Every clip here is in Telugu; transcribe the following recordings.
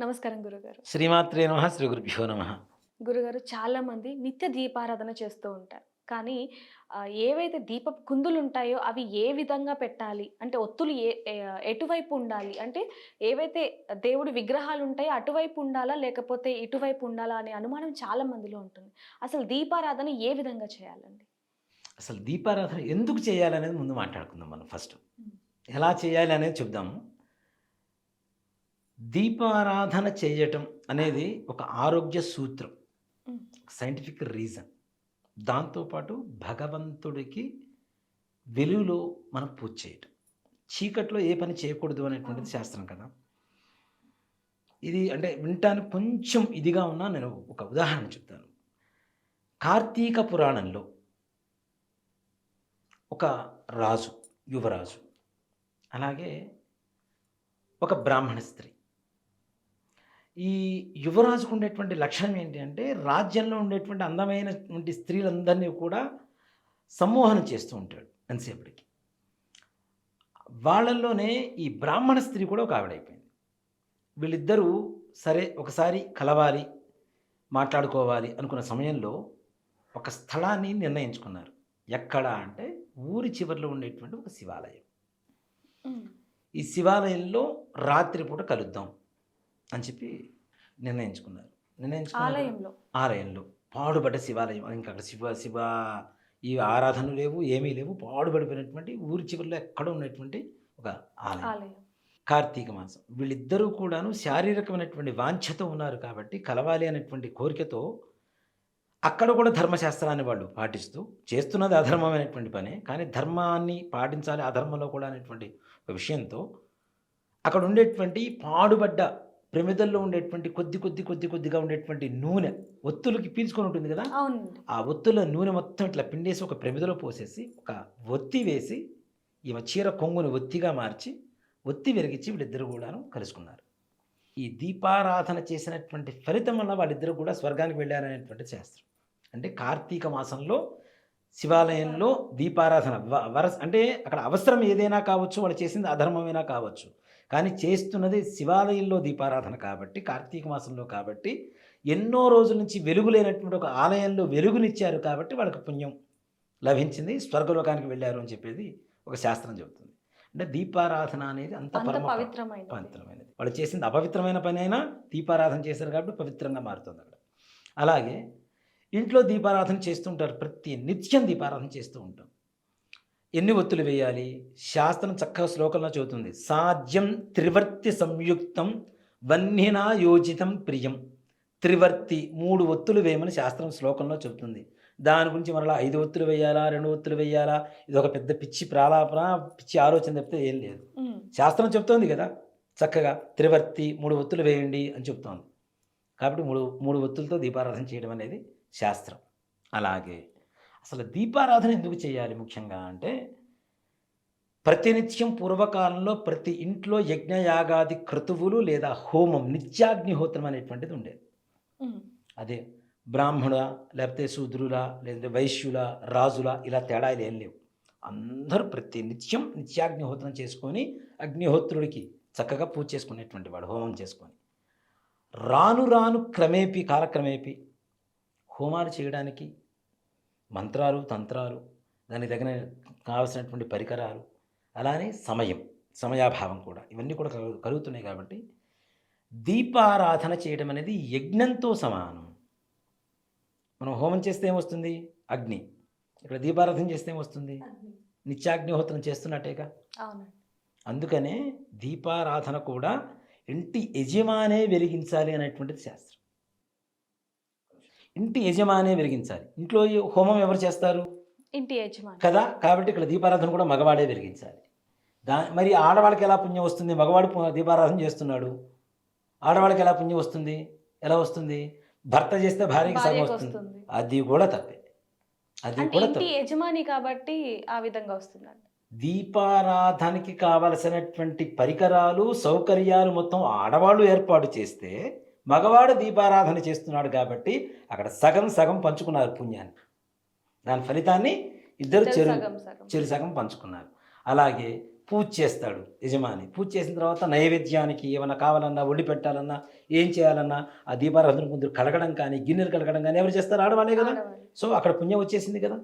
నమస్కారం గురుగారు. శ్రీమాత్రే నమ శ్రీ గురుభ్యో నమ. గురుగారు చాలా మంది నిత్య దీపారాధన చేస్తూ ఉంటారు. కానీ ఏవైతే దీప కుందులు ఉంటాయో అవి ఏ విధంగా పెట్టాలి? అంటే ఒత్తులు ఏ ఏ- ఎటువైపు ఉండాలి? అంటే ఏవైతే దేవుడి విగ్రహాలు ఉంటాయో అటువైపు ఉండాలా? లేకపోతే ఇటువైపు ఉండాలా? అనే అనుమానం చాలా మందిలో ఉంటుంది. అసలు దీపారాధన ఏ విధంగా చేయాలండి? అసలు దీపారాధన ఎందుకు చేయాలనేది ముందు మాట్లాడుకుందాం మనం ఫస్ట్. ఎలా చేయాలి అనేది చెప్దాము. దీపారాధన చేయటం అనేది ఒక ఆరోగ్య సూత్రం. సైంటిఫిక్ రీజన్ దాంతోపాటు భగవంతుడికి వెలుగులో మనం పూజ చేయటం. చీకట్లో ఏ పని చేయకూడదు అనేటువంటిది శాస్త్రం కదా. ఇది అంటే వింటానికి కొంచెం ఇదిగా ఉన్నా నేను ఒక ఉదాహరణ చెప్తాను. కార్తీక పురాణంలో ఒక రాజు యువరాజు అలాగే ఒక బ్రాహ్మణ స్త్రీ. ఈ యువరాజుకు ఉండేటువంటి లక్షణం ఏంటి అంటే రాజ్యంలో ఉండేటువంటి అందమైనటువంటి స్త్రీలందరినీ కూడా సమ్మోహనం చేస్తూ ఉంటాడు ఎంతసేపటికి. వాళ్ళల్లోనే ఈ బ్రాహ్మణ స్త్రీ కూడా ఒక ఆవిడైపోయింది. వీళ్ళిద్దరూ సరే ఒకసారి కలవాలి మాట్లాడుకోవాలి అనుకున్న సమయంలో ఒక స్థలాన్ని నిర్ణయించుకున్నారు. ఎక్కడ అంటే ఊరి చివరిలో ఉండేటువంటి ఒక శివాలయం. ఈ శివాలయంలో రాత్రిపూట కలుద్దాం. అని చెప్పి నిర్ణయించుకున్నారు. నిర్ణయించుకున్నారు. ఆలయంలో. ఆలయంలో. పాడుబడ్డ శివాలయం. ఇంకా అక్కడ శివ శివ ఈ ఆరాధనలు లేవు ఏమీ లేవు. పాడుబడిపోయినటువంటి ఊరి చివరిలో ఎక్కడ ఉన్నటువంటి ఒక ఆలయం. ఆలయం. కార్తీక మాసం. వీళ్ళిద్దరూ కూడాను శారీరకమైనటువంటి వాంఛతో ఉన్నారు కాబట్టి కలవాలి అనేటువంటి కోరికతో అక్కడ కూడా ధర్మశాస్త్రాన్ని వాళ్ళు పాటిస్తూ చేస్తున్నది అధర్మమైనటువంటి పనే. కానీ ధర్మాన్ని పాటించాలి అధర్మంలో కూడా అనేటువంటి ఒక విషయంతో అక్కడ ఉండేటువంటి పాడుబడ్డ ప్రమిదల్లో ఉండేటువంటి కొద్ది కొద్ది కొద్ది కొద్దిగా ఉండేటువంటి నూనె ఒత్తులకి పీల్చుకొని ఉంటుంది కదా? ఆ ఒత్తుల నూనె మొత్తం ఇట్లా పిండేసి ఒక ప్రమిదలో పోసేసి ఒక ఒత్తి వేసి ఈమె చీర కొంగుని ఒత్తిగా మార్చి ఒత్తి వెలిగించి వీళ్ళిద్దరు కూడాను కలుసుకున్నారు. ఈ దీపారాధన చేసినటువంటి ఫలితం వల్ల వాళ్ళిద్దరూ కూడా స్వర్గానికి వెళ్ళారనేటువంటి శాస్త్రం. అంటే కార్తీక మాసంలో శివాలయంలో దీపారాధన వ- వరస అంటే అక్కడ అవసరం ఏదైనా కావచ్చు వాళ్ళు చేసింది అధర్మమైనా కావచ్చు. కానీ చేస్తున్నది శివాలయంలో దీపారాధన కాబట్టి కార్తీక మాసంలో కాబట్టి ఎన్నో రోజుల నుంచి వెలుగు లేనటువంటి ఒక ఆలయంలో వెలుగునిచ్చారు కాబట్టి వాళ్ళకి పుణ్యం లభించింది స్వర్గలోకానికి వెళ్ళారు అని చెప్పేది ఒక శాస్త్రం చెబుతుంది. అంటే దీపారాధన అనేది అంత పవిత్రమైన పవిత్రమైనది. వాళ్ళు చేసింది అపవిత్రమైన పని అయినా దీపారాధన చేశారు కాబట్టి పవిత్రంగా మారుతుంది అక్కడ. అలాగే ఇంట్లో దీపారాధన చేస్తుంటారు ప్రతి నిత్యం దీపారాధన చేస్తూ ఉంటాం. ఎన్ని ఒత్తులు వేయాలి? శాస్త్రం చక్కగా శ్లోకంలో చెబుతుంది. సాధ్యం త్రివర్తి సంయుక్తం వన్నినా యోజితం ప్రియం. త్రివర్తి మూడు ఒత్తులు వేయమని శాస్త్రం శ్లోకంలో చెబుతుంది. దాని గురించి మరలా ఐదు ఒత్తులు వేయాలా? రెండు ఒత్తులు వేయాలా? ఇది ఒక పెద్ద పిచ్చి ప్రాలాపన పిచ్చి ఆలోచన తప్పితే ఏం లేదు. శాస్త్రం చెప్తోంది కదా. చక్కగా త్రివర్తి మూడు ఒత్తులు వేయండి అని చెప్తోంది కాబట్టి మూడు మూడు ఒత్తులతో దీపారాధన చేయడం అనేది శాస్త్రం. అలాగే అసలు దీపారాధన ఎందుకు చేయాలి ముఖ్యంగా అంటే ప్రతినిత్యం పూర్వకాలంలో ప్రతి ఇంట్లో యజ్ఞయాగాది క్రతువులు లేదా హోమం నిత్యాగ్నిహోత్రం అనేటువంటిది ఉండేది. అదే బ్రాహ్మణ లేకపోతే శూద్రుల లేదంటే వైశ్యుల రాజుల ఇలా తేడాలు ఏం లేవు. అందరూ ప్రతి నిత్యం నిత్యాగ్నిహోత్రం చేసుకొని అగ్నిహోత్రుడికి చక్కగా పూజ చేసుకునేటువంటి వాడు హోమం చేసుకొని. రాను రాను క్రమేపీ కాలక్రమేపీ హోమాలు చేయడానికి మంత్రాలు తంత్రాలు దానికి తగిన కావలసినటువంటి పరికరాలు అలానే సమయం సమయాభావం కూడా. ఇవన్నీ కూడా కలుగు- కలుగుతున్నాయి కాబట్టి దీపారాధన చేయడం అనేది యజ్ఞంతో సమానం. మనం హోమం చేస్తే ఏమొస్తుంది? అగ్ని. ఇక్కడ దీపారాధన చేస్తే ఏమొస్తుంది? నిత్యాగ్నిహోత్రం చేస్తున్నట్టేగా? అందుకనే దీపారాధన కూడా ఇంటి యజమానే వెలిగించాలి అనేటువంటిది శాస్త్రం. ఇంటి యజమానే వెలిగించాలి. ఇంట్లో హోమం ఎవరు చేస్తారు? ఇంటి యజమాని. కదా? కాబట్టి ఇక్కడ దీపారాధన కూడా మగవాడే వెలిగించాలి. దా మరి ఆడవాళ్ళకి ఎలా పుణ్యం వస్తుంది? మగవాడు దీపారాధన చేస్తున్నాడు. ఆడవాళ్ళకి ఎలా పుణ్యం వస్తుంది? ఎలా వస్తుంది? భర్త చేస్తే భార్యకి సగం వస్తుంది. వస్తుంది. అది కూడా తప్పే. అది కూడా యజమాని కాబట్టి ఆ విధంగా వస్తుందండి. దీపారాధనకి కావలసినటువంటి పరికరాలు సౌకర్యాలు మొత్తం ఆడవాళ్ళు ఏర్పాటు చేస్తే మగవాడు దీపారాధన చేస్తున్నాడు కాబట్టి అక్కడ సగం సగం పంచుకున్నారు పుణ్యాన్ని. దాని ఫలితాన్ని ఇద్దరు చెరు చెరు సగం పంచుకున్నారు. అలాగే పూజ చేస్తాడు యజమాని. పూజ చేసిన తర్వాత నైవేద్యానికి ఏమైనా కావాలన్నా వండి పెట్టాలన్నా ఏం చేయాలన్నా ఆ దీపారాధన ముందు కడగడం కానీ గిన్నెలు కడగడం కానీ ఎవరు చేస్తారు? ఆడవాళ్ళే కదా. సో అక్కడ పుణ్యం వచ్చేసింది కదా.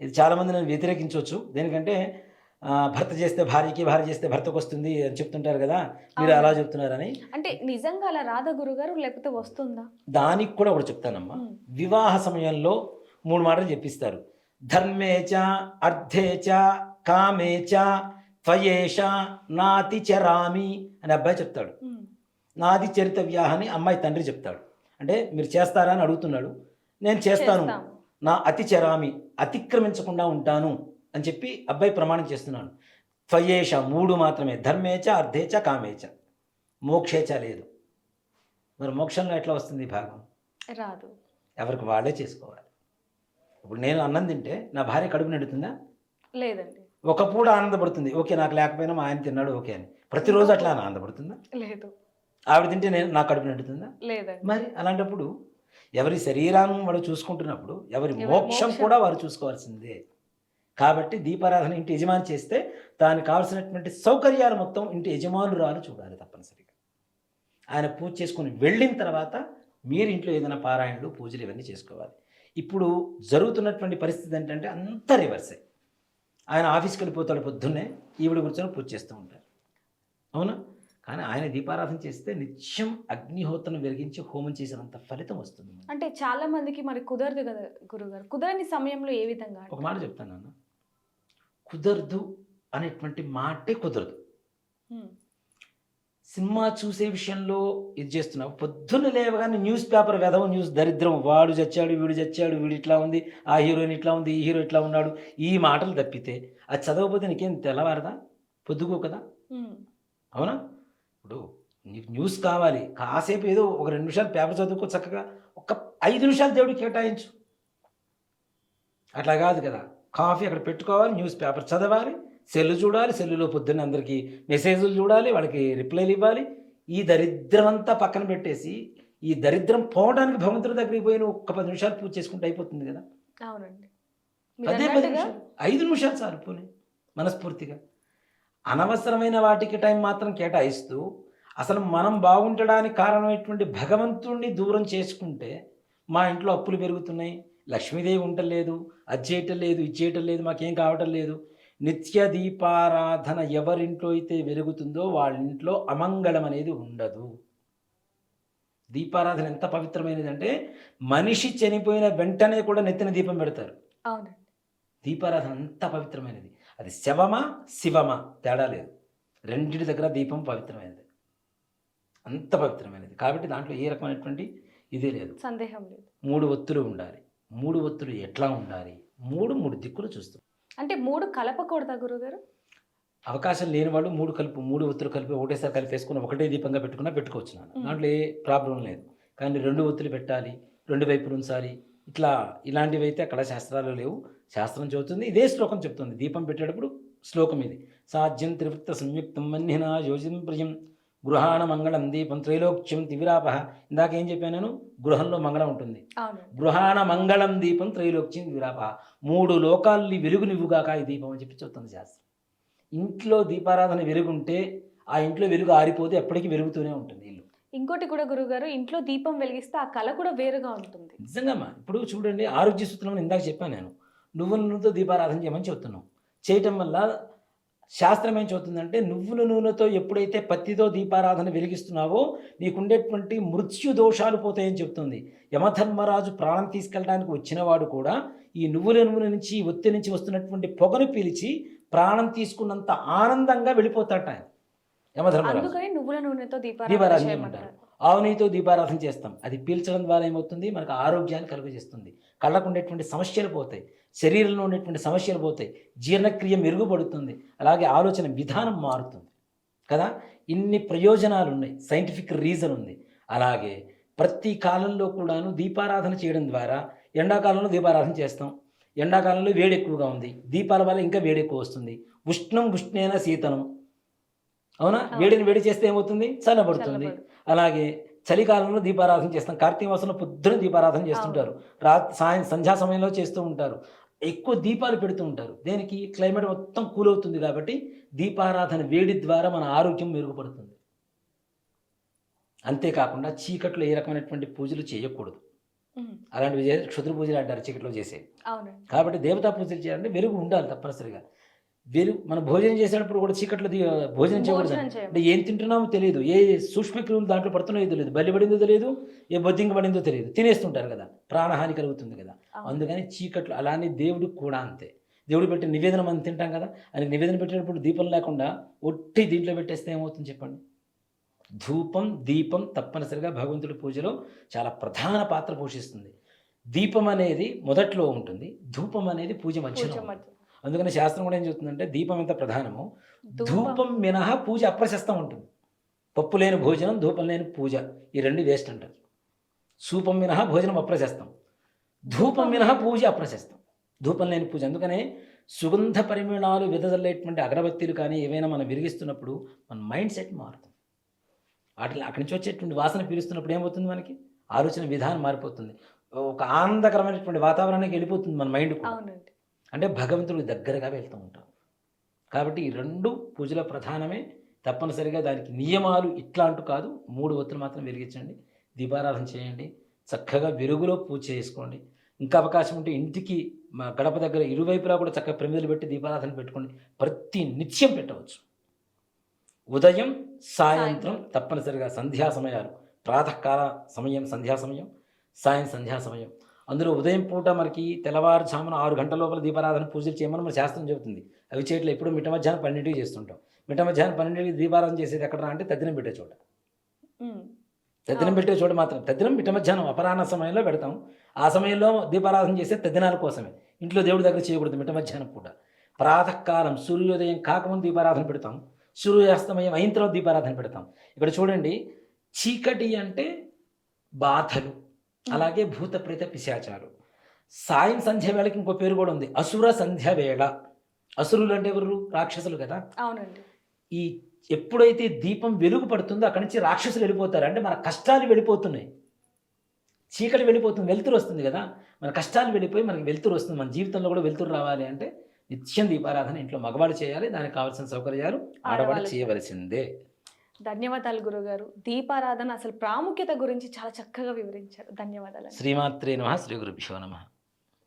ఇది చాలామంది నేను వ్యతిరేకించవచ్చు. దేనికంటే భర్త చేస్తే భార్యకి భార్య చేస్తే భర్తకు వస్తుంది అని చెప్తుంటారు కదా. మీరు అలా చెప్తున్నారని. అంటే నిజంగా అలా రాదా గురుగారు లేకపోతే వస్తుందా? దానికి కూడా ఒకటి చెప్తానమ్మా. వివాహ సమయంలో మూడు మాటలు చెప్పిస్తారు. ధర్మేచ అర్థేచ కామేచ త్వయేష నాతి చరామి అని అబ్బాయి చెప్తాడు. నాది చరితవ్యాహ అని అమ్మాయి తండ్రి చెప్తాడు. అంటే మీరు చేస్తారా అని అడుగుతున్నాడు. నేను చేస్తాను. నా అతి చరామి అతిక్రమించకుండా ఉంటాను. అని చెప్పి అబ్బాయి ప్రమాణం చేస్తున్నాడు. త్వయేష మూడు మాత్రమే. ధర్మేచ అర్ధేచ కామేచ. మోక్షేచ లేదు. మరి మోక్షంలో ఎట్లా వస్తుంది ఈ భాగం? రాదు. ఎవరికి వాళ్ళే చేసుకోవాలి. ఇప్పుడు నేను అన్నం తింటే నా భార్య కడుపు నిండుతుందా? లేదండి. ఒక పూట ఆనందపడుతుంది. ఓకే నాకు లేకపోయినా మా ఆయన తిన్నాడు ఓకే అని. ప్రతిరోజు అట్లా ఆనందపడుతుందా? లేదు. ఆవిడ తింటే నేను నా కడుపు నిండుతుందా? లేదండి. మరి అలాంటప్పుడు ఎవరి శరీరాన్ని వాడు చూసుకుంటున్నప్పుడు ఎవరి మోక్షం. కూడా వారు చూసుకోవాల్సిందే. కాబట్టి దీపారాధన ఇంటి యజమాని చేస్తే దానికి కావాల్సినటువంటి సౌకర్యాలు మొత్తం ఇంటి యజమానురాలు చూడాలి తప్పనిసరిగా. ఆయన పూజ చేసుకుని వెళ్ళిన తర్వాత మీరు ఇంట్లో ఏదైనా పారాయణలు పూజలు ఇవన్నీ చేసుకోవాలి. ఇప్పుడు జరుగుతున్నటువంటి పరిస్థితి ఏంటంటే అంతా రివర్సే ఆయన ఆఫీస్కి వెళ్ళిపోతాడు పొద్దున్నే ఈవిడ కూర్చొని పూజ చేస్తూ ఉంటారు. అవునా? కానీ ఆయన దీపారాధన చేస్తే నిత్యం అగ్నిహోత్రం వెలిగించి హోమం చేసినంత ఫలితం వస్తుంది. అంటే చాలా మందికి మరి కుదరదు కదా గురుగారు. కుదరని సమయంలో ఏ విధంగా? ఒక మాట చెప్తాను అన్న కుదరదు అనేటువంటి మాటే కుదరదు. సినిమా చూసే విషయంలో ఇది చేస్తున్నావు పొద్దున్న లేవగానే న్యూస్ పేపర్ వెధవ న్యూస్ దరిద్రం. వాడు చచ్చాడు వీడు చచ్చాడు వీడు ఇట్లా ఉంది ఆ హీరోయిన్ ఇట్లా ఉంది ఈ హీరో ఇట్లా ఉన్నాడు. ఈ మాటలు తప్పితే అది చదవకపోతే నీకేం తెల్లవారదా? పొద్దుకో కదా. అవునా? ఇప్పుడు నీకు న్యూస్ కావాలి. కాసేపు ఏదో ఒక రెండు నిమిషాలు పేపర్ చదువుకో చక్కగా. ఒక ఐదు నిమిషాలు దేవుడికి కేటాయించు. అట్లా కాదు కదా? కాఫీ అక్కడ పెట్టుకోవాలి న్యూస్ పేపర్ చదవాలి సెల్ చూడాలి సెల్లులో పొద్దున్న అందరికీ మెసేజ్లు చూడాలి వాళ్ళకి రిప్లైలు ఇవ్వాలి. ఈ దరిద్రం అంతా పక్కన పెట్టేసి ఈ దరిద్రం పోవడానికి భగవంతుడి దగ్గరికి పోయి నువ్వు ఒక్క పది నిమిషాలు పూజ చేసుకుంటే అయిపోతుంది కదా? అవునండి. పది అన్నట్టుగా నిమిషాలు ఐదు నిమిషాలు చాలు పోనీ మనస్ఫూర్తిగా. అనవసరమైన వాటికి టైం మాత్రం కేటాయిస్తూ అసలు మనం బాగుండడానికి కారణమైనటువంటి భగవంతుణ్ణి దూరం చేసుకుంటే మా ఇంట్లో అప్పులు పెరుగుతున్నాయి లక్ష్మీదేవి ఉండలేదు అది చేయటం లేదు ఇది చేయటం లేదు మాకేం కావటం లేదు నిత్య దీపారాధన ఎవరింట్లో అయితే వెలుగుతుందో వాళ్ళ ఇంట్లో అమంగళం అనేది ఉండదు. దీపారాధన ఎంత పవిత్రమైనది అంటే మనిషి చనిపోయిన వెంటనే కూడా నెత్తిన దీపం పెడతారు. అవునండి. దీపారాధన అంత పవిత్రమైనది. అది శవమా శివమా తేడా లేదు. రెండింటి దగ్గర దీపం పవిత్రమైనది. అంత పవిత్రమైనది. కాబట్టి దాంట్లో ఏ రకమైనటువంటి ఇదే లేదు. సందేహం లేదు. మూడు ఒత్తులు ఉండాలి. మూడు ఒత్తులు ఎట్లా ఉండాలి? మూడు మూడు దిక్కులు చూస్తాం అంటే మూడు కలపకూడదా గురుగారు? అవకాశం లేని వాళ్ళు మూడు కలుపు మూడు ఒత్తులు కలిపి ఒకటేసారి కలిపేసుకుని ఒకటే దీపంగా పెట్టుకున్నా పెట్టుకోవచ్చు నాన్న. దాంట్లో ఏ ప్రాబ్లం లేదు. కానీ రెండు ఒత్తులు పెట్టాలి రెండు వైపులు ఉంచాలి. ఇట్లా ఇలాంటివి అయితే అక్కడ శాస్త్రాలు లేవు. శాస్త్రం చెబుతుంది ఇదే శ్లోకం చెప్తుంది దీపం పెట్టేటప్పుడు శ్లోకం ఇది. సాధ్యం త్రివృత్త సంయుక్తం మన్యన యోజం ప్రియం గృహాణ మంగళం దీపం త్రైలోక్యం తివిరాప ఇందాక ఏం చెప్పాను నేను? గృహంలో మంగళం ఉంటుంది. గృహాణ మంగళం దీపం త్రైలోక్యం విరాప మూడు లోకాల్ని వెలుగునివ్వుగాక ఈ దీపం అని చెప్పి చెప్తుంది శాస్త్రం. ఇంట్లో దీపారాధన వెలుగుంటే ఆ ఇంట్లో వెలుగు ఆరిపోతే ఎప్పటికీ వెలుగుతూనే ఉంటుంది ఇల్లు. ఇంకోటి కూడా గురుగారు ఇంట్లో దీపం వెలిగిస్తే ఆ కళ కూడా వేరుగా ఉంటుంది. నిజంగామ్మా ఇప్పుడు చూడండి ఆరోగ్య సూత్రం ఇందాక చెప్పాను నేను. నువ్వుల నూనెతో దీపారాధన చేయమని చెప్తున్నావు. చేయటం వల్ల శాస్త్రం ఏం చెబుతుందంటే నువ్వుల నూనెతో ఎప్పుడైతే పత్తితో దీపారాధన వెలిగిస్తున్నావో నీకుండేటువంటి మృత్యు దోషాలు పోతాయని చెప్తుంది యమధర్మరాజు ప్రాణం తీసుకెళ్ళడానికి వచ్చినవాడు కూడా ఈ నువ్వుల నూనె నుంచి ఒత్తి నుంచి వస్తున్నటువంటి పొగను పీల్చి ప్రాణం తీసుకున్నంత ఆనందంగా వెళ్ళిపోతాట యమధర్మరాజు. నువ్వుల నూనెతో దీపారాధన ఆవునీతో దీపారాధన చేస్తాం. అది పీల్చడం ద్వారా ఏమవుతుంది? మనకు ఆరోగ్యాన్ని కలుగజేస్తుంది. కళ్ళకు ఉండేటువంటి సమస్యలు పోతాయి. శరీరంలో ఉండేటువంటి సమస్యలు పోతాయి. జీర్ణక్రియ మెరుగుపడుతుంది. అలాగే ఆలోచన విధానం మారుతుంది. కదా? ఇన్ని ప్రయోజనాలు ఉన్నాయి. సైంటిఫిక్ రీజన్ ఉంది. అలాగే ప్రతి కాలంలో కూడాను దీపారాధన చేయడం ద్వారా ఎండాకాలంలో దీపారాధన చేస్తాం. ఎండాకాలంలో వేడి ఎక్కువగా ఉంది. దీపాల వల్ల ఇంకా వేడి ఎక్కువ వస్తుంది. ఉష్ణం ఉష్ణేన శీతనం అవునా. వేడిని వేడి చేస్తే ఏమవుతుంది? చల్లబడుతుంది. చల్లబడు. అలాగే చలికాలంలో దీపారాధన చేస్తాం. కార్తీక మాసంలో పొద్దున దీపారాధన చేస్తుంటారు. రా సాయం సంధ్యా సమయంలో చేస్తూ ఉంటారు. ఎక్కువ దీపాలు పెడుతూ ఉంటారు. దేనికి? క్లైమేట్ మొత్తం కూల్ అవుతుంది కాబట్టి దీపారాధన వేడి ద్వారా మన ఆరోగ్యం మెరుగుపడుతుంది. అంతేకాకుండా చీకట్లో ఏ రకమైనటువంటి పూజలు చేయకూడదు. అలాంటివి క్షుద్ర పూజలు అంటారు చీకట్లో చేసే. కాబట్టి దేవతా పూజలు చేయాలంటే వెలుగు ఉండాలి తప్పనిసరిగా. వెలుగు మనం భోజనం చేసేటప్పుడు కూడా చీకట్లో భోజనం చేయకూడదు. అంటే ఏం తింటున్నామో తెలియదు. ఏ సూక్ష్మక్రియులు దాంట్లో పడుతున్నాయో తెలియదు. బల్లి పడిందో తెలియదు ఏ బొద్దింక పడిందో తెలియదు. తినేస్తుంటారు కదా. ప్రాణహాని కలుగుతుంది కదా. అందుకని చీకట్లు అలానే దేవుడికి కూడా అంతే. దేవుడు పెట్టే నివేదన మనం తింటాం కదా. ఆయనకి నివేదన పెట్టేటప్పుడు దీపం లేకుండా ఒట్టి దీంట్లో పెట్టేస్తే ఏమవుతుంది చెప్పండి? ధూపం దీపం తప్పనిసరిగా భగవంతుడి పూజలో చాలా ప్రధాన పాత్ర పోషిస్తుంది. దీపం అనేది మొదట్లో ఉంటుంది. ధూపం అనేది పూజ మధ్యలో అందుకని శాస్త్రం కూడా ఏం చెప్తుందంటే దీపం ఎంత ప్రధానమో ధూపం. మినహా పూజ అప్రశస్తం ఉంటుంది పప్పు లేని భోజనం ధూపం లేని పూజ ఈ రెండు వేస్ట్ అంటారు. సూపం మినహా భోజనం అప్రశస్తం. ధూపం మినహా పూజ అప్రశస్తం. ధూపం లేని పూజ. అందుకనే సుగంధ పరిమళాలు వెదజల్లేటువంటి అగరబత్తీలు కానీ ఏవైనా మనం విరిగిస్తున్నప్పుడు మన మైండ్ సెట్ మారుతుంది. వాటిని అక్కడి నుంచి వచ్చేటువంటి వాసన పీలుస్తున్నప్పుడు ఏమవుతుంది మనకి? ఆలోచన విధానం మారిపోతుంది. ఒక ఆనందకరమైనటువంటి వాతావరణానికి వెళ్ళిపోతుంది మన మైండ్ కూడా. అంటే భగవంతుడికి దగ్గరగా వెళ్తూ ఉంటాం. కాబట్టి ఈ రెండు పూజల ప్రధానమే. తప్పనిసరిగా దానికి నియమాలు ఇట్లా అంటూ కాదు. మూడు ఒత్తులు మాత్రం వెలిగించండి. దీపారాధన చేయండి. చక్కగా వెలుగులో పూజ చేసుకోండి. ఇంకా అవకాశం ఉంటే ఇంటికి మా గడప దగ్గర ఇరువైపులా కూడా చక్కగా ప్రమిదలు పెట్టి దీపారాధన పెట్టుకోండి. ప్రతి నిత్యం పెట్టవచ్చు. ఉదయం సాయంత్రం తప్పనిసరిగా సంధ్యా సమయాలు ప్రాతకాల సమయం సంధ్యా సమయం సాయం సంధ్యా సమయం అందులో ఉదయం పూట మనకి తెల్లవారుజామున ఆరు గంటల లోపల దీపారాధన పూజలు చేయమని మన శాస్త్రం చెబుతుంది. అవి చేయట్లే ఎప్పుడు? మిట్ట మధ్యాహ్నం పన్నెండింటికి చేస్తుంటాం. మిట్ట మధ్యాహ్నం పన్నెండింటికి దీపారాధన చేసేది ఎక్కడ అంటే తద్దినం పెట్టే చోట. తద్దినం. పెట్టే చోట మాత్రం. తద్దినం మిట్ట మధ్యాహ్నం అపరాహ్న సమయంలో పెడతాం. ఆ సమయంలో దీపారాధన చేసే తద్దినాల కోసమే. ఇంట్లో దేవుడి దగ్గర చేయకూడదు మిట్ట మధ్యాహ్నం పూట. ప్రాతకాలం సూర్యోదయం కాకముందు దీపారాధన పెడతాం. సూర్యాస్తమయం అయిన తర్వాత దీపారాధన పెడతాం. ఇక్కడ చూడండి చీకటి అంటే బాధలు. అలాగే భూత ప్రేత పిశాచాలు. సాయం సంధ్య వేళకి ఇంకో పేరు కూడా ఉంది. అసుర సంధ్య వేళ. అసురులు అంటే ఎవరు? రాక్షసులు కదా? అవునండి. ఈ ఎప్పుడైతే దీపం వెలుగు పడుతుందో అక్కడి నుంచి రాక్షసులు వెళ్ళిపోతారు. అంటే మన కష్టాలు వెళ్ళిపోతున్నాయి. చీకటి వెళ్ళిపోతుంది. వెలుతురు వస్తుంది కదా? మన కష్టాలు వెళ్ళిపోయి మనకి వెలుతురు వస్తుంది. మన జీవితంలో కూడా వెలుతురు రావాలి అంటే నిత్యం దీపారాధన ఇంట్లో మగవాళ్ళు చేయాలి. దానికి కావాల్సిన సౌకర్యాలు ఆడవాళ్ళు ఆడవాళ్ళు చేయవలసిందే. ధన్యవాదాలు గురుగారు. దీపారాధన అసలు ప్రాముఖ్యత గురించి చాలా చక్కగా వివరించారు. ధన్యవాదాలు శ్రీమాత్రే నమ శ్రీ గురుభ్యో నమ.